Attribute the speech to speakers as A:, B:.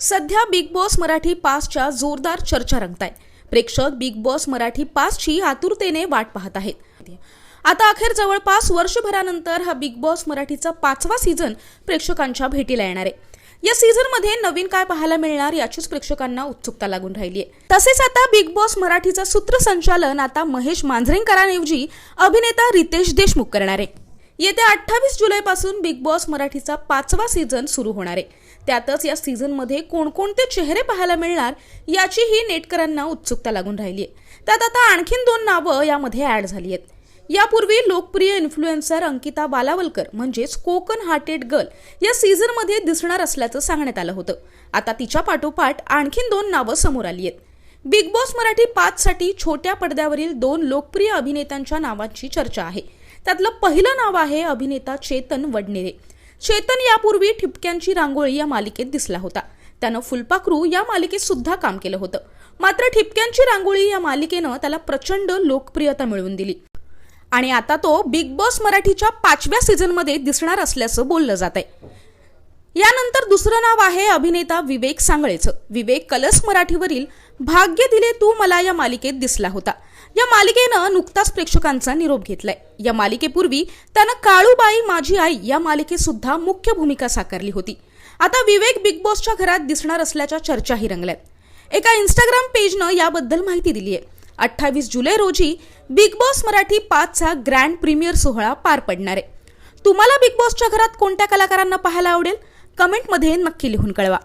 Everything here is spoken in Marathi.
A: सध्या बिग बॉस मराठी पासच्या जोरदार चर्चा रंगतायत प्रेक्षक बिग बॉस मराठी पासची आतुरतेने वाट पाहत आहेत. आता अखेर जवळपास वर्षभरानंतर हा बिग बॉस मराठीचा पाचवा सीझन प्रेक्षकांच्या भेटीला येणार आहे. या सीझनमध्ये नवीन काय पाहायला मिळणार याचीच प्रेक्षकांना उत्सुकता लागून राहिली आहे तसेच आता बिग बॉस मराठीचं सूत्रसंचालन आता महेश मांजरेंकरांऐवजी अभिनेता रितेश देशमुख करणार आहे. येत्या अठ्ठावीस जुलैपासून बिग बॉस मराठीचा पाचवा सीझन सुरू होणार आहे. त्यातच या सीझनमध्ये कोणकोणते चेहरे पाहायला मिळणार याचीही नेटकरांना उत्सुकता लागून राहिली आहे. त्यात आता आणखीन दोन नावं यामध्ये ॲड झाली आहेत. यापूर्वी लोकप्रिय इन्फ्लुएन्सर अंकिता बालावलकर म्हणजेच कोकण हार्टेड गर्ल या सीझनमध्ये दिसणार असल्याचं सांगण्यात आलं होतं. आता तिच्या पाठोपाठ आणखीन दोन नावं समोर आली आहेत. बिग बॉस मराठी पाचसाठी छोट्या पडद्यावरील दोन लोकप्रिय अभिनेत्यांच्या नावांची चर्चा आहे. त्यातलं पहिलं नाव आहे अभिनेता चेतन वडनेरे. चेतन यापूर्वी ठिपक्यांची रांगोळी या मालिकेत दिसला होता. त्यानं फुलपाखरू या मालिकेत सुद्धा काम केलं होतं. मात्र ठिपक्यांची रांगोळी या मालिकेनं त्याला प्रचंड लोकप्रियता मिळवून दिली. आणि आता तो बिग बॉस मराठीच्या पाचव्या सीझनमध्ये दिसणार असल्याचं बोललं जात आहे यानंतर दुसरं नाव आहे अभिनेता विवेक सांगळेचं. विवेक कलस मराठीवरील भाग्य दिले तू मला या मालिकेत दिसला होता. या मालिकेनं नुकताच प्रेक्षकांचा निरोप घेतलाय. या मालिकेपूर्वी त्यानं काळूबाई माझी आई या मालिकेत सुद्धा मुख्य भूमिका साकारली होती. आता विवेक बिग बॉसच्या घरात दिसणार असल्याच्या चर्चाही रंगल्यात. एका इंस्टाग्राम पेजनं याबद्दल माहिती दिली आहे अठ्ठावीस जुलै रोजी बिग बॉस मराठी पाचचा ग्रँड प्रीमियर सोहळा पार पडणार आहे. तुम्हाला बिग बॉसच्या घरात कोणत्या कलाकारांना पाहायला आवडेल? कमेंटमध्ये नक्की लिहून कळवा.